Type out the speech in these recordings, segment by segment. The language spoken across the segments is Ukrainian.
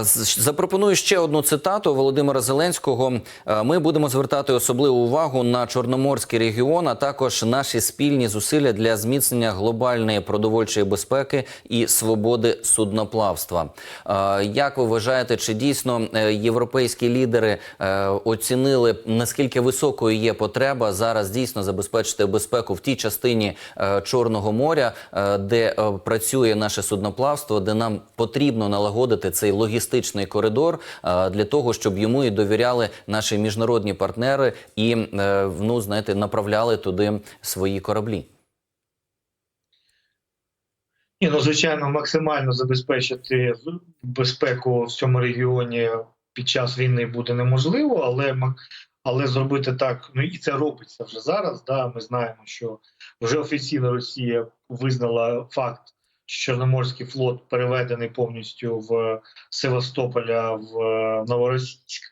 Запропоную ще одну цитату Володимира Зеленського. Е, Ми будемо звертати особливу увагу на Чорноморський регіон, а також наші спільні зусилля для зміцнення глобальної продовольчої безпеки і свободи судноплавства. Е, Як ви вважаєте, чи дійсно е, європейські лідери оцінили наскільки високою є потреба зараз дійсно забезпечити безпеку в тій частині Чорного моря, де працює наше судноплавство, де нам потрібно налагодити цей логістичний коридор е, для того, щоб йому і довіряли наші міжнародні партнери і е, ну знаєте, направляли туди свої кораблі. Ні, ну звичайно, максимально забезпечити безпеку в цьому регіоні під час війни буде неможливо, але але зробити так, ну і це робиться вже зараз. Да, ми знаємо, що вже офіційно Росія визнала факт, Чорноморський флот переведений повністю в Севастополя в е, Новоросійськ.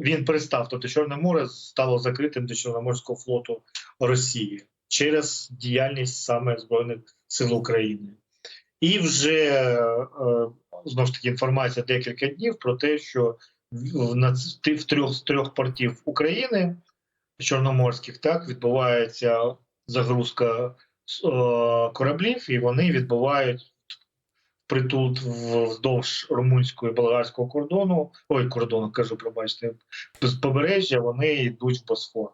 Він перестав, тобто Чорне море стало закритим для Чорноморського флоту Росії через діяльність саме збройних сил України. І вже е, знову ж таки інформація декілька днів про те, що в, трьох з трьох портів України чорноморських так відбувається загрузка кораблів, і вони відбувають притул вздовж румунського і болгарського кордону. Ой, кордону кажу, пробачте, з побережжя вони йдуть в Босфор.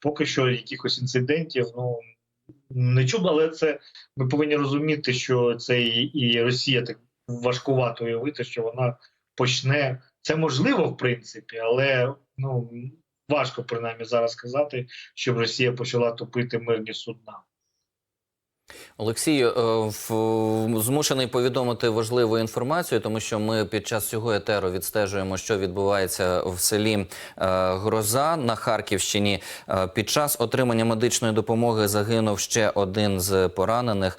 Поки що якихось інцидентів, ну не чув, але це ми повинні розуміти, що це і, і Росія так важкувато уявити, що вона почне. Це можливо, в принципі, але ну важко принаймні зараз сказати, щоб Росія почала топити мирні судна. Олексію, е, змушений повідомити важливу інформацію, тому що ми під час цього етеру відстежуємо, що відбувається в селі е, Гроза на Харківщині. Е, Під час отримання медичної допомоги загинув ще один з поранених.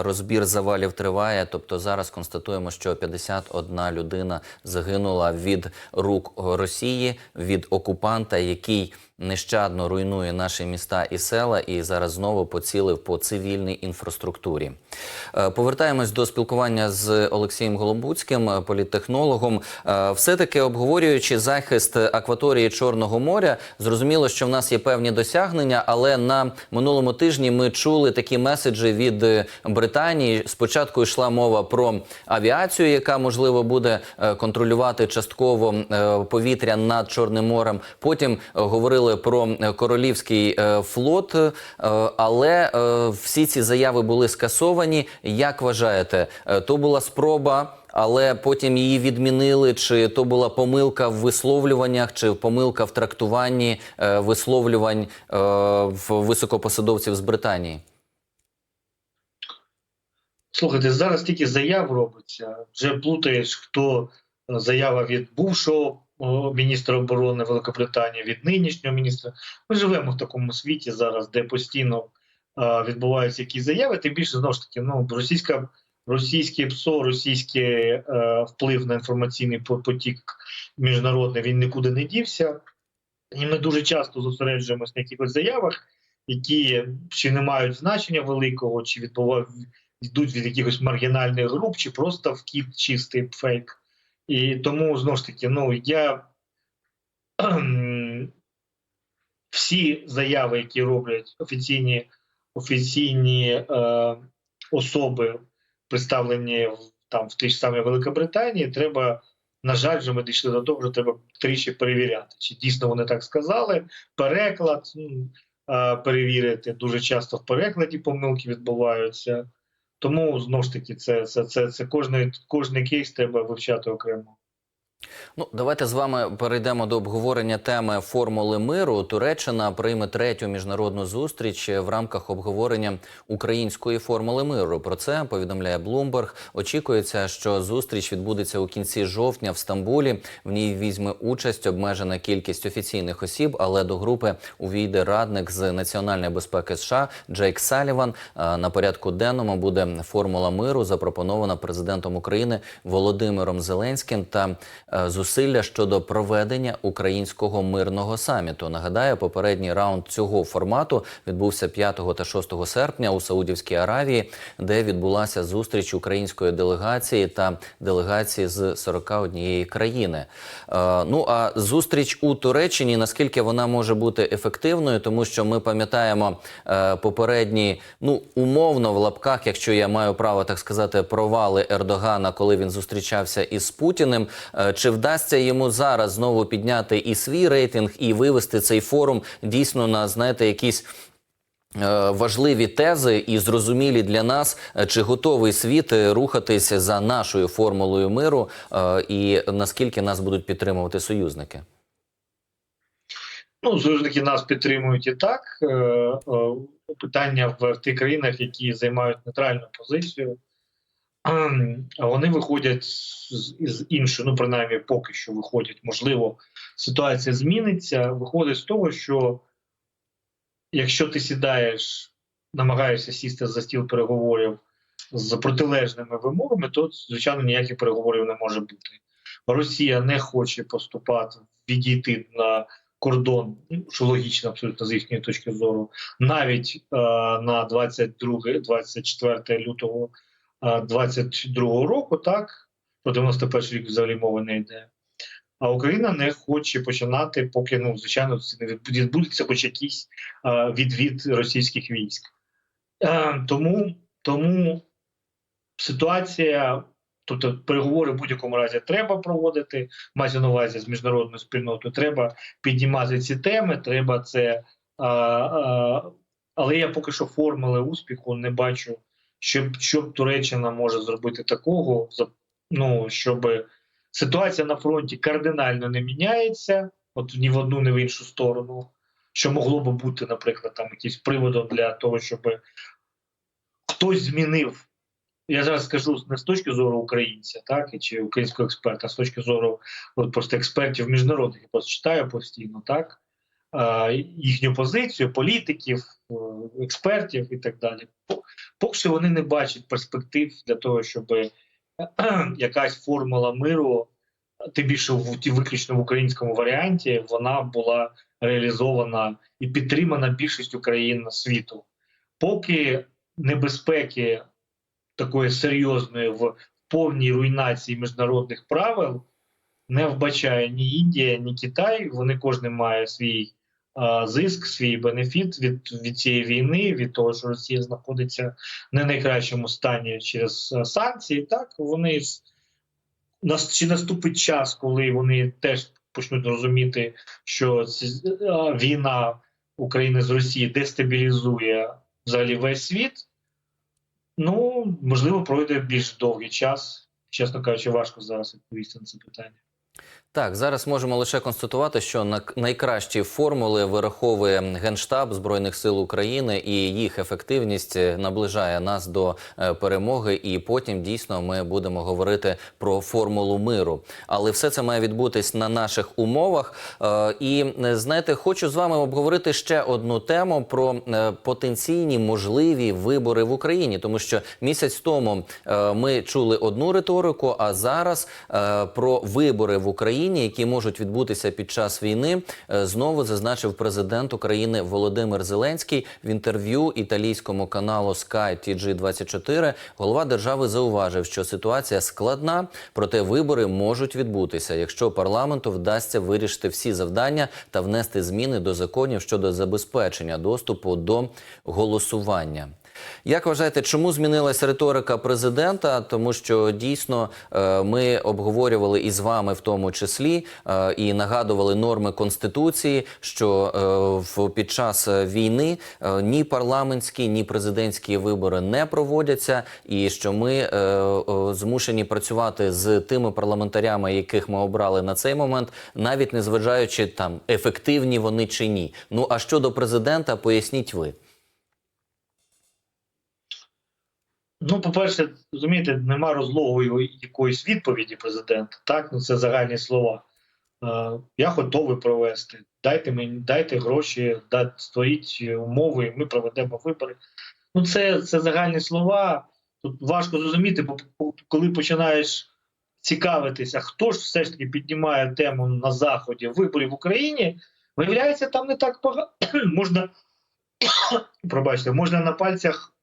Розбір завалів триває. Тобто зараз констатуємо, що 51 людина загинула від рук Росії, від окупанта, який нещадно руйнує наші міста і села, і зараз знову поцілив по цивільній інфраструктурі. Е, Повертаємось до спілкування з Олексієм Голобуцьким, е, політтехнологом. Е, Все-таки обговорюючи захист акваторії Чорного моря, зрозуміло, що в нас є певні досягнення, але на минулому тижні ми чули такі меседжі від Британії. Спочатку йшла мова про авіацію, яка можливо буде контролювати частково повітря над Чорним морем. Потім говорили про королівський флот, але всі ці заяви були скасовані. Як вважаєте, е, то була спроба? Але потім її відмінили, чи то була помилка в висловлюваннях, чи помилка в трактуванні е, висловлювань е, в високопосадовців з Британії? Слухайте, зараз тільки заяв робиться. Вже плутаєш, хто заява від бувшого міністра оборони Великобританії, від нинішнього міністра. Ми живемо в такому світі зараз, де постійно відбуваються якісь заяви. Тим більше знову ж таки, ну російська російське ПСО, російський е, вплив на інформаційний потік міжнародний він нікуди не дівся. І ми дуже часто зосереджуємося на якихось заявах, які чи не мають значення великого, чи відбувають йдуть від якихось маргінальних груп, чи просто вкид чистий фейк. І тому знову ж таки, ну я всі заяви, які роблять офіційні офіційні е, особи, представлені в там в тій ж самій Великобританії, треба. На жаль, вже ми дійшли до того, що треба тричі перевіряти, чи дійсно вони так сказали. Переклад е, перевірити. Дуже часто в перекладі помилки відбуваються. Тому знову ж таки, це, це, це, це кожний, кожний кейс треба вивчати окремо. Ну, давайте з вами перейдемо до обговорення теми формули миру. Туреччина прийме третю міжнародну зустріч в рамках обговорення української формули миру. Про це повідомляє Bloomberg. Очікується, що зустріч відбудеться у кінці жовтня в Стамбулі. В ній візьме участь обмежена кількість офіційних осіб, але до групи увійде радник з національної безпеки США Джейк Саліван. На порядку денному буде формула миру, запропонована президентом України Володимиром Зеленським та зусилля щодо проведення українського мирного саміту. Нагадаю, попередній раунд цього формату відбувся 5 та 6 серпня у Саудівській Аравії, де відбулася зустріч української делегації та делегації з 41 країни. Е, Ну а зустріч у Туреччині, наскільки вона може бути ефективною, тому що ми пам'ятаємо е, попередні, ну умовно в лапках, якщо я маю право так сказати, провали Ердогана, коли він зустрічався із Путіним. Чи вдасться йому зараз знову підняти і свій рейтинг і вивести цей форум дійсно на знаєте якісь. е, Важливі тези і зрозумілі для нас, чи готовий світ рухатись за нашою формулою миру, е, і наскільки нас будуть підтримувати союзники? Ну, союзники нас підтримують і так. Е, Питання в тих країнах, які займають нейтральну позицію, вони виходять з, іншої, ну принаймні поки що виходять. Можливо, ситуація зміниться. Виходить з того, що якщо ти сідаєш, намагаєшся сісти за стіл переговорів з протилежними вимогами, то звичайно ніяких переговорів не може бути. Росія не хоче поступати, відійти на кордон, ну, що логічно абсолютно з їхньої точки зору, навіть е, на 22-24 лютого е, 22 року, так про 91 рік взагалі мови не йде. А Україна не хоче починати, поки ну звичайно це не відбудеться хоч якийсь відвід російських військ. Е, тому, тому ситуація, тобто переговори в будь-якому разі треба проводити. Мається на увазі з міжнародною спільнотою. Треба піднімати ці теми. Треба це. А, а, але я поки що формули успіху не бачу, щоб, щоб Туреччина може зробити такого, ну щоб ситуація на фронті кардинально не міняється, от ні в одну, ні в іншу сторону. Що могло би бути, наприклад, там якийсь приводом для того, щоб хтось змінив. Я зараз скажу не з точки зору українця, так і чи українського експерта, а з точки зору от просто експертів міжнародних, я просто читаю постійно, так їхню позицію, політиків, е, експертів і так далі. По- Поки що вони не бачать перспектив для того, щоб якась формула миру, тим більше в ті- виключно в українському варіанті, вона була реалізована і підтримана більшістю країн світу. Поки небезпеки такої серйозної в повній руйнації міжнародних правил не вбачає ні Індія, ні Китай. Вони кожен має свій зиск, свій бенефіт від, від цієї війни, від того, що Росія знаходиться не найкращому стані через а, санкції. Так вони нас чи наступить час, коли вони теж почнуть розуміти, що а, війна України з Росії дестабілізує взагалі весь світ. Ну, можливо, пройде більш довгий час. Чесно кажучи, важко зараз відповісти на це питання. Так, зараз можемо лише констатувати, що на найкращі формули вираховує Генштаб Збройних сил України, і їх ефективність е, наближає нас до е, перемоги. І потім дійсно ми будемо говорити про формулу миру. Але все це має відбутись на наших умовах. Е, І знаєте, хочу з вами обговорити ще одну тему про потенційні можливі вибори в Україні, тому що місяць тому ми чули одну риторику, а зараз про вибори в Україні, які можуть відбутися під час війни, е, знову зазначив президент України Володимир Зеленський в інтерв'ю італійському каналу Sky TG24. Голова держави зауважив, що ситуація складна, проте вибори можуть відбутися, якщо парламенту вдасться вирішити всі завдання та внести зміни до законів щодо забезпечення доступу до голосування. Як вважаєте, чому змінилася риторика президента? Тому що дійсно е, ми обговорювали і з вами в тому числі е, і нагадували норми конституції, що е, під час війни ні парламентські, ні президентські вибори не проводяться, і що ми змушені працювати з тими парламентарями, яких ми обрали на цей момент, навіть не зважаючи там ефективні вони чи ні. Ну а щодо президента, поясніть ви. Ну, по-перше, розумієте, нема розлогої якоїсь відповіді президента. Так, ну це загальні слова. Е, я готовий провести. Дайте мені, дайте гроші, дайте, створіть умови, ми проведемо вибори. Ну, це, це загальні слова. Тут важко зрозуміти, бо коли починаєш цікавитися, хто ж все ж таки піднімає тему на заході виборів в Україні, виявляється, там не так багато можна пробачте, можна на пальцях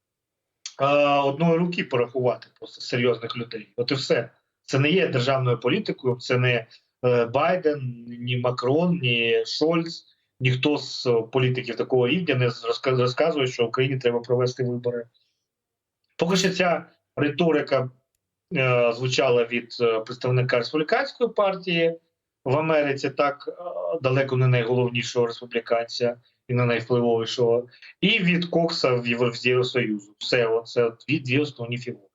одної руки порахувати просто серйозних людей. От і все. Це не є державною політикою, це не е, Байден, ні Макрон, ні Шольц, ніхто з е, політиків такого рівня не розказує, що Україні треба провести вибори. Поки що ця риторика е, звучала від е, представника республіканської партії в Америці, так далеко не найголовнішого республіканця і не найвпливовішого, і від Кокса в Євро- в Євросоюзу. Все, це дві, дві основні фігури.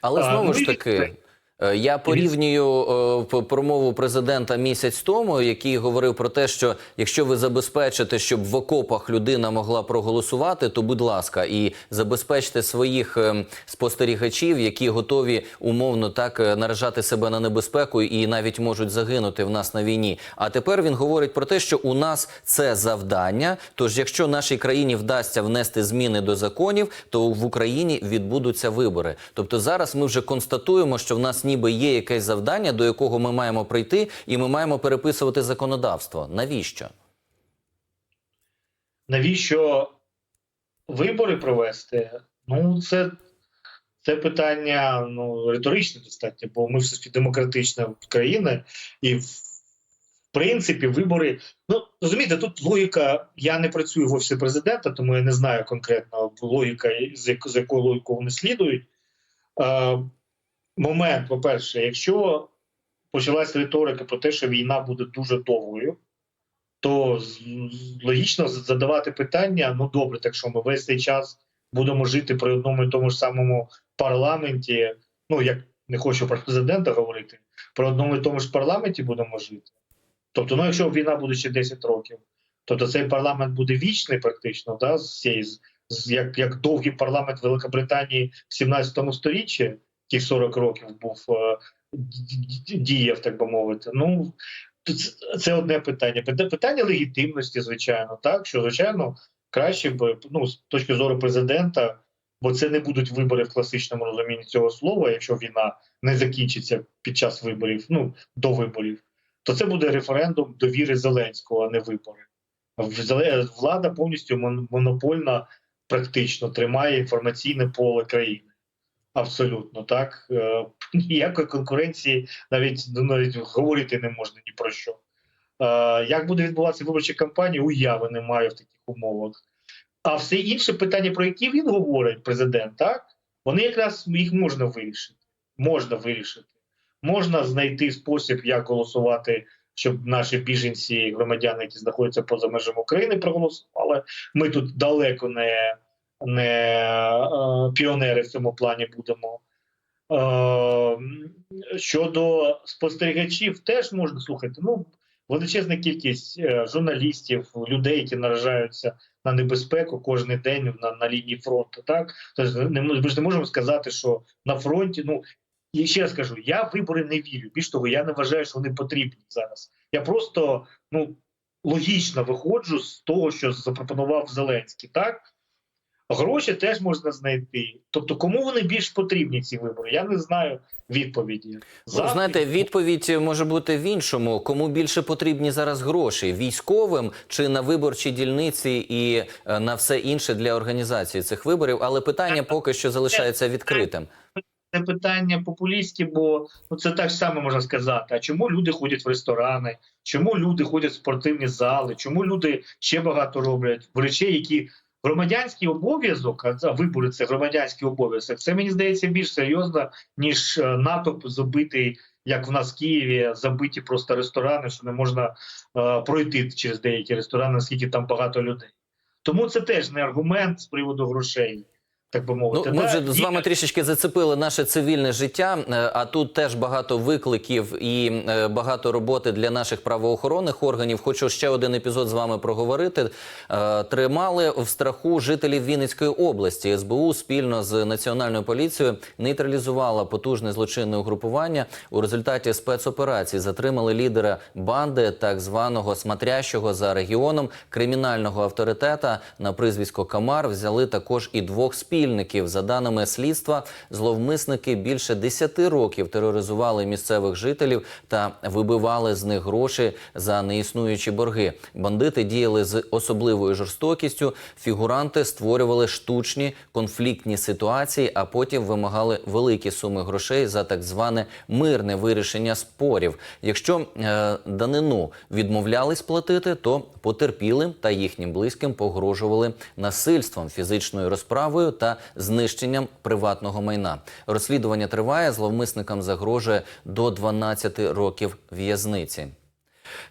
Але знову а, ж таки. Е, Я порівнюю е, промову президента місяць тому, який говорив про те, що якщо ви забезпечите, щоб в окопах людина могла проголосувати, то будь ласка, і забезпечте своїх е, спостерігачів, які готові умовно так е, наражати себе на небезпеку і навіть можуть загинути в нас на війні. А тепер він говорить про те, що у нас це завдання. Тож, якщо нашій країні вдасться внести зміни до законів, то в Україні відбудуться вибори. Тобто зараз ми вже констатуємо, що в нас ніби є якесь завдання, до якого ми маємо прийти, і ми маємо переписувати законодавство. Навіщо? Навіщо вибори провести? Ну, це, це питання ну, риторичне достатньо, бо ми все ж таки демократична країна, і в принципі вибори. Ну, розумієте, тут логіка. Я не працюю в офісі президента, тому я не знаю конкретно логіка, з як- якою логікою вони слідують. Момент, по-перше, якщо почалась риторика про те, що війна буде дуже довгою, то логічно задавати питання: ну добре, так що ми весь цей час будемо жити при одному і тому ж самому парламенті. Ну як не хочу про президента говорити, при одному і тому ж парламенті будемо жити. Тобто, ну якщо війна буде ще 10 років, тобто цей парламент буде вічний, практично, да, з цієї як, як довгий парламент Великобританії в 17 сторіччі, який 40 років був е, діяв, так би мовити. Ну це- одне питання. Питання легітимності, звичайно, так що звичайно краще б ну з точки зору президента, бо це не будуть вибори в класичному розумінні цього слова, якщо війна не закінчиться під час виборів, ну до виборів, то це буде референдум довіри Зеленського, а не вибори. Влада повністю мон- монопольна, практично тримає інформаційне поле країни. Абсолютно так. Е, Ніякої конкуренції навіть ну, навіть говорити не можна ні про що. Е, Як буде відбуватися виборча кампанія, уяви немає в таких умовах. А все інше питання, про які він говорить, президент, так вони якраз їх можна вирішити. Можна вирішити. Можна знайти спосіб, як голосувати, щоб наші біженці, громадяни, які знаходяться поза межами України, проголосували. Ми тут далеко не, не е, піонери в цьому плані будемо. Е, щодо спостерігачів, теж можна слухати. Ну, величезна кількість е, журналістів, людей, які наражаються на небезпеку кожен день на, на лінії фронту. Так тобто ми ж не можемо сказати, що на фронті. Ну і ще раз кажу, я вибори не вірю. Більш того, я не вважаю, що вони потрібні зараз. Я просто ну логічно виходжу з того, що запропонував Зеленський. Так гроші теж можна знайти. Тобто, кому вони більш потрібні ці вибори? Я не знаю відповіді. Завтра- знаєте, відповідь може бути в іншому. Кому більше потрібні зараз гроші військовим чи на виборчі дільниці і е, на все інше для організації цих виборів? Але питання поки що залишається відкритим. це питання популістське, бо ну це так само можна сказати. А чому люди ходять в ресторани? Чому люди ходять в спортивні зали? Чому люди ще багато роблять в речей, які громадянський обов'язок, за вибори це громадянський обов'язок. Це мені здається більш серйозно, ніж е, натовп забитий, як в нас в Києві, забиті просто ресторани, що не можна е, пройти через деякі ресторани, наскільки там багато людей. Тому це теж не аргумент з приводу грошей. Так би мовити, Ну, ми вже з вами трішечки зацепили наше цивільне життя, е, а тут теж багато викликів і е, багато роботи для наших правоохоронних органів. Хочу ще один епізод з вами проговорити. Е, Тримали в страху жителів Вінницької області. СБУ спільно з національною поліцією нейтралізувала потужне злочинне угрупування. У результаті спецоперації затримали лідера банди так званого смотрящого за регіоном кримінального авторитета на прізвисько Камар. Взяли також і двох спільників. Спільників. За даними слідства, зловмисники більше 10 років тероризували місцевих жителів та вибивали з них гроші за неіснуючі борги. Бандити діяли з особливою жорстокістю. Фігуранти створювали штучні конфліктні ситуації, а потім вимагали великі суми грошей за так зване мирне вирішення спорів. Якщо е, данину відмовлялись платити, то потерпілим та їхнім близьким погрожували насильством, фізичною розправою та знищенням приватного майна. Розслідування триває. Зловмисникам загрожує до 12 років в'язниці.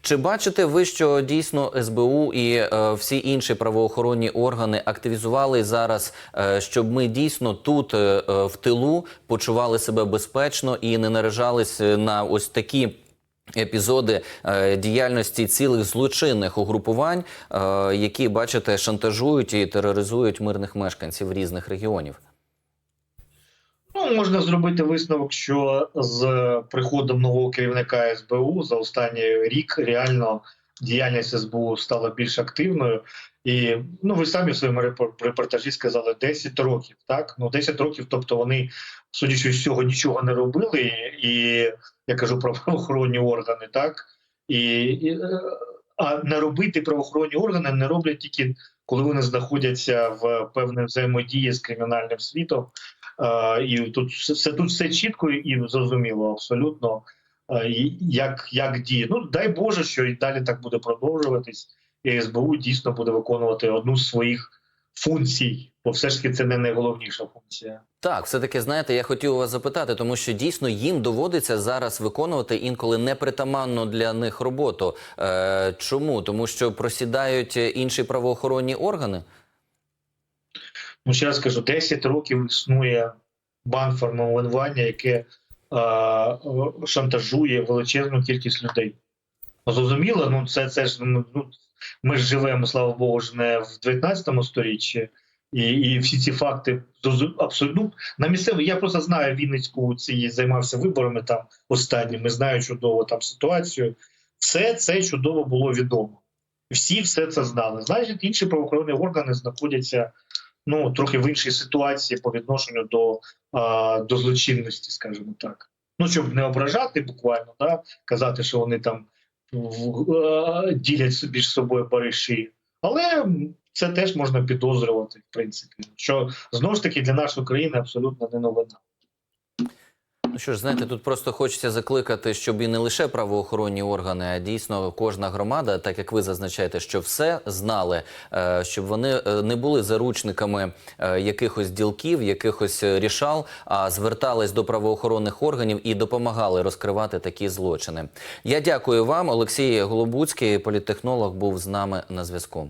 Чи бачите ви, що дійсно СБУ і е, всі інші правоохоронні органи активізували зараз, е, щоб ми дійсно тут е, е, в тилу почували себе безпечно і не наражались е, на ось такі. Епізоди е, діяльності цілих злочинних угрупувань, е, які бачите, шантажують і тероризують мирних мешканців різних регіонів. Ну, можна зробити висновок, що з приходом нового керівника СБУ за останній рік реально діяльність СБУ стала більш активною. І ну ви самі в своєму репор- репортажі сказали 10 років. Так ну 10 років, тобто вони, судячи з цього, нічого не робили. І я кажу про правоохоронні органи, так і, і а не робити правоохоронні органи не роблять тільки коли вони знаходяться в певній взаємодії з кримінальним світом. Е, і тут все, тут все чітко і зрозуміло абсолютно, як, як діє. Ну дай Боже, що і далі так буде продовжуватись, і СБУ дійсно буде виконувати одну з своїх функцій, бо все ж таки це не найголовніша функція. Так, все таки знаєте, я хотів вас запитати, тому що дійсно їм доводиться зараз виконувати інколи непритаманну для них роботу. Е, чому? Тому що просідають інші правоохоронні органи. Ну, ще раз кажу, 10 років існує банк формування, яке е, е, шантажує величезну кількість людей. Ну, Зрозуміло, ну це, це ж ну, ну, ми ж живемо, слава Богу, ж не в 19 сторіччі, і, і всі ці факти абсолютно ну, на місцеві. Я просто знаю Вінницьку ці займався виборами там останніми, знаю чудово там ситуацію. Все це чудово було відомо. Всі все це знали. Значить, інші правоохоронні органи знаходяться ну трохи в іншій ситуації по відношенню до, до злочинності, скажімо так. Ну щоб не ображати буквально, да, казати, що вони там в- е, ділять собі ж собою бариші. Але це теж можна підозрювати, в принципі, що знову ж таки для нашої країни абсолютно не новина. Ну що ж, знаєте, тут просто хочеться закликати, щоб і не лише правоохоронні органи, а дійсно кожна громада, так як ви зазначаєте, що все знали, е, щоб вони е, не були заручниками е, якихось ділків, якихось рішал, а звертались до правоохоронних органів і допомагали розкривати такі злочини. Я дякую вам. Олексій Голобуцький, політтехнолог, був з нами на зв'язку.